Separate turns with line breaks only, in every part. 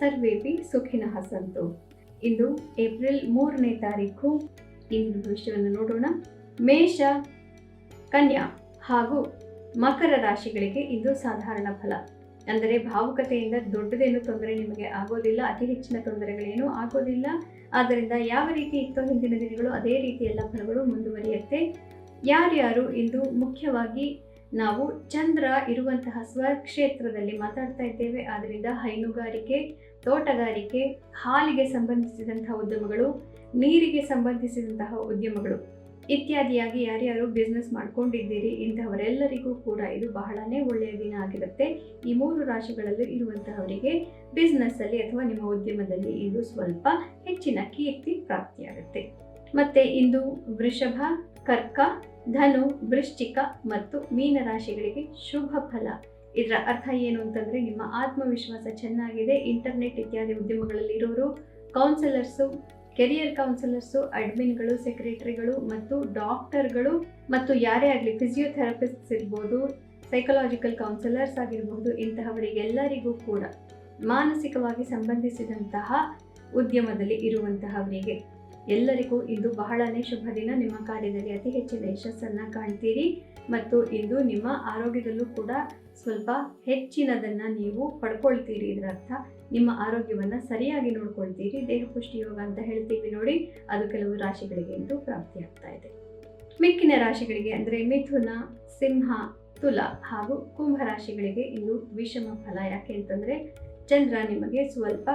ಸರ್ವೇಪಿ ಸುಖಿನ ಸಂತು ಇಂದು April ಮೂರನೇ ತಾರೀಕು ಇಂದು ಭವಿಷ್ಯವನ್ನು ನೋಡೋಣ. ಮೇಷ, ಕನ್ಯಾ ಹಾಗೂ ಮಕರ ರಾಶಿಗಳಿಗೆ ಇಂದು ಸಾಧಾರಣ ಫಲ. ಅಂದರೆ ಭಾವುಕತೆಯಿಂದ ದೊಡ್ಡದೇನು ತೊಂದರೆ ನಿಮಗೆ ಆಗೋದಿಲ್ಲ, ಅತಿ ಹೆಚ್ಚಿನ ತೊಂದರೆಗಳೇನು ಆಗೋದಿಲ್ಲ. ಆದ್ದರಿಂದ ಯಾವ ರೀತಿ ಇತ್ತು ಹಿಂದಿನ ದಿನಗಳು, ಅದೇ ರೀತಿ ಎಲ್ಲ ಫಲಗಳು ಮುಂದುವರಿಯುತ್ತೆ. ಯಾರ್ಯಾರು ಇಂದು ಮುಖ್ಯವಾಗಿ ನಾವು ಚಂದ್ರ ಇರುವಂತಹ ಸ್ವಕ್ಷೇತ್ರದಲ್ಲಿ ಮಾತಾಡ್ತಾ ಇದ್ದೇವೆ. ಆದ್ದರಿಂದ ಹೈನುಗಾರಿಕೆ, ತೋಟಗಾರಿಕೆ, ಹಾಲಿಗೆ ಸಂಬಂಧಿಸಿದಂತಹ ಉದ್ಯಮಗಳು, ನೀರಿಗೆ ಸಂಬಂಧಿಸಿದಂತಹ ಉದ್ಯಮಗಳು ಇತ್ಯಾದಿಯಾಗಿ ಯಾರ್ಯಾರು ಬಿಸ್ನೆಸ್ ಮಾಡ್ಕೊಂಡಿದ್ದೀರಿ ಇಂಥವರೆಲ್ಲರಿಗೂ ಕೂಡ ಇದು ಬಹಳನೇ ಒಳ್ಳೆಯ ದಿನ ಆಗಿರುತ್ತೆ. ಈ ಮೂರು ರಾಶಿಗಳಲ್ಲಿ ಇರುವಂತಹವರಿಗೆ ಬಿಸ್ನೆಸ್ಸಲ್ಲಿ ಅಥವಾ ನಿಮ್ಮ ಉದ್ಯಮದಲ್ಲಿ ಇದು ಸ್ವಲ್ಪ ಹೆಚ್ಚಿನ ಕೀರ್ತಿ ಪ್ರಾಪ್ತಿಯಾಗುತ್ತೆ. ಮತ್ತೆ ಇಂದು ವೃಷಭ, ಕರ್ಕ, ಧನು, ವೃಶ್ಚಿಕ ಮತ್ತು ಮೀನ ರಾಶಿಗಳಿಗೆ ಶುಭ ಫಲ. ಇದರ ಅರ್ಥ ಏನು ಅಂತಂದ್ರೆ ನಿಮ್ಮ ಆತ್ಮವಿಶ್ವಾಸ ಚೆನ್ನಾಗಿದೆ, ಇಂಟರ್ನೆಟ್ ಇತ್ಯಾದಿ ಉದ್ಯಮಗಳಲ್ಲಿ ಇರೋರು ಕೌನ್ಸಿಲರ್ಸು ಕೆರಿಯರ್ ಕೌನ್ಸಿಲರ್ಸು ಅಡ್ಮಿನ್ಗಳು ಸೆಕ್ರೆಟರಿಗಳು ಮತ್ತು ಡಾಕ್ಟರ್ಗಳು ಮತ್ತು ಯಾರೇ ಆಗಲಿ ಫಿಸಿಯೋಥೆರಪಿಸ್ಟ್ಸ್ ಇರ್ಬೋದು ಸೈಕಲಾಜಿಕಲ್ ಕೌನ್ಸಿಲರ್ಸ್ ಆಗಿರಬಹುದು ಇಂತಹವರಿಗೆಲ್ಲರಿಗೂ ಕೂಡ ಮಾನಸಿಕವಾಗಿ ಸಂಬಂಧಿಸಿದಂತಹ ಉದ್ಯಮದಲ್ಲಿ ಇರುವಂತಹವರಿಗೆ ಎಲ್ಲರಿಗೂ ಇಂದು ಬಹಳನೇ ಶುಭ ದಿನ. ನಿಮ್ಮ ಕಾರ್ಯದಲ್ಲಿ ಅತಿ ಹೆಚ್ಚಿನ ಯಶಸ್ಸನ್ನು ಕಾಣ್ತೀರಿ ಮತ್ತು ಇಂದು ನಿಮ್ಮ ಆರೋಗ್ಯದಲ್ಲೂ ಕೂಡ ಸ್ವಲ್ಪ ಹೆಚ್ಚಿನದನ್ನು ನೀವು ಪಡ್ಕೊಳ್ತೀರಿ ಇದರರ್ಥ. ನಿಮ್ಮ ಆರೋಗ್ಯವನ್ನು ಸರಿಯಾಗಿ ನೋಡ್ಕೊಳ್ತೀರಿ. ದೇಹ ಪುಷ್ಟಿ ಯೋಗ ಅಂತ ಹೇಳ್ತೀವಿ ನೋಡಿ. ಅದು ಕೆಲವು ರಾಶಿಗಳಿಗೆ ಇಂದು ಪ್ರಾಪ್ತಿಯಾಗ್ತಾ ಇದೆ. ಮಿಕ್ಕಿನ ರಾಶಿಗಳಿಗೆ ಅಂದರೆ ಮಿಥುನ, ಸಿಂಹ, ತುಲ ಹಾಗೂ ಕುಂಭ ರಾಶಿಗಳಿಗೆ ಇಂದು ವಿಷಮ ಫಲ ಯಾಕೆ ಅಂತಂದರೆ ಚಂದ್ರ ನಿಮಗೆ ಸ್ವಲ್ಪ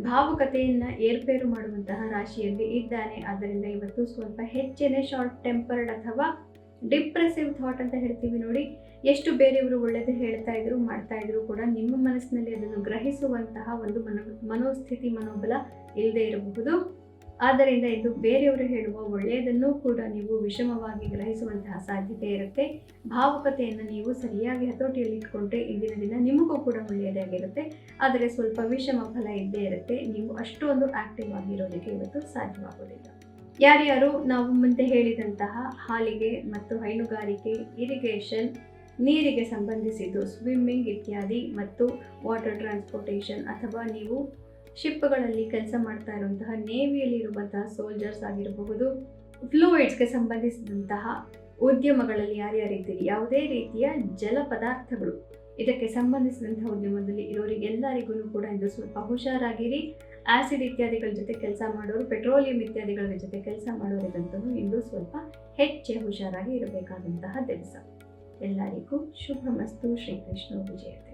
ಭಾವುಕತೆಯನ್ನು ಏರ್ಪೇರು ಮಾಡುವಂತಹ ರಾಶಿಯಲ್ಲಿ ಇದ್ದಾನೆ. ಆದ್ದರಿಂದ ಇವತ್ತು ಸ್ವಲ್ಪ ಹೆಚ್ಚಿನ ಶಾರ್ಟ್ ಟೆಂಪರ್ಡ್ ಅಥವಾ ಡಿಪ್ರೆಸಿವ್ ಥಾಟ್ ಅಂತ ಹೇಳ್ತೀವಿ ನೋಡಿ. ಎಷ್ಟು ಬೇರೆಯವರು ಒಳ್ಳೆಯದು ಹೇಳ್ತಾ ಇದ್ರು, ಮಾಡ್ತಾ ಇದ್ರು ಕೂಡ ನಿಮ್ಮ ಮನಸ್ಸಿನಲ್ಲಿ ಅದನ್ನು ಗ್ರಹಿಸುವಂತಹ ಒಂದು ಮನೋ ಮನೋಸ್ಥಿತಿ, ಮನೋಬಲ ಇಲ್ಲದೆ ಇರಬಹುದು. ಆದ್ದರಿಂದ ಇದು ಬೇರೆಯವರು ಹೇಳುವ ಒಳ್ಳೆಯದನ್ನು ಕೂಡ ನೀವು ವಿಷಮವಾಗಿ ಗ್ರಹಿಸುವಂತಹ ಸಾಧ್ಯತೆ ಇರುತ್ತೆ. ಭಾವುಕತೆಯನ್ನು ನೀವು ಸರಿಯಾಗಿ ಹತೋಟಿಯಲ್ಲಿ ಇಟ್ಕೊಂಡ್ರೆ ಇಂದಿನ ದಿನ ನಿಮಗೂ ಕೂಡ ಒಳ್ಳೆಯದಾಗಿರುತ್ತೆ. ಆದರೆ ಸ್ವಲ್ಪ ವಿಷಮ ಫಲ ಇದ್ದೇ ಇರುತ್ತೆ. ನೀವು ಅಷ್ಟೊಂದು ಆಕ್ಟಿವ್ ಆಗಿರೋದಕ್ಕೆ ಇವತ್ತು ಸಾಧ್ಯವಾಗುವುದಿಲ್ಲ ಯಾರ್ಯಾರು ನಾವು ಮುಂದೆ ಹೇಳಿದಂತಹ ಹಾಲಿಗೆ ಮತ್ತು ಹೈನುಗಾರಿಕೆ ಇರಿಗೇಷನ್ ನೀರಿಗೆ ಸಂಬಂಧಿಸಿದ್ದು ಸ್ವಿಮ್ಮಿಂಗ್ ಇತ್ಯಾದಿ ಮತ್ತು ವಾಟರ್ ಟ್ರಾನ್ಸ್ಪೋರ್ಟೇಷನ್ ಅಥವಾ ನೀವು ಶಿಪ್ಗಳಲ್ಲಿ ಕೆಲಸ ಮಾಡ್ತಾ ಇರುವಂತಹ ನೇವಿಯಲ್ಲಿ ಇರುವಂತಹ ಸೋಲ್ಜರ್ಸ್ ಆಗಿರಬಹುದು ಫ್ಲೂಯಿಡ್ಸ್ಗೆ ಸಂಬಂಧಿಸಿದಂತಹ ಉದ್ಯಮಗಳಲ್ಲಿ ಯಾರ್ಯಾರಿದ್ದೀರಿ? ಯಾವುದೇ ರೀತಿಯ ಜಲ ಪದಾರ್ಥಗಳು. ಇದಕ್ಕೆ ಸಂಬಂಧಿಸಿದಂತಹ ಉದ್ಯಮದಲ್ಲಿ ಇರೋರಿಗೆಲ್ಲರಿಗೂ ಕೂಡ ಇದು ಸ್ವಲ್ಪ ಹುಷಾರಾಗಿರಿ. ಆಸಿಡ್ ಇತ್ಯಾದಿಗಳ ಜೊತೆ ಕೆಲಸ ಮಾಡೋರು ಪೆಟ್ರೋಲಿಯಂ ಇತ್ಯಾದಿಗಳ ಜೊತೆ ಕೆಲಸ ಮಾಡೋರಿಗಂತೂ ಇಂದು ಸ್ವಲ್ಪ ಹೆಚ್ಚೆ ಹುಷಾರಾಗಿ ಇರಬೇಕಾದಂತಹ ದಿವಸ. ಎಲ್ಲರಿಗೂ ಶುಭ ಮಸ್ತು ಶ್ರೀಕೃಷ್ಣ. ವಿಜಯತೆ.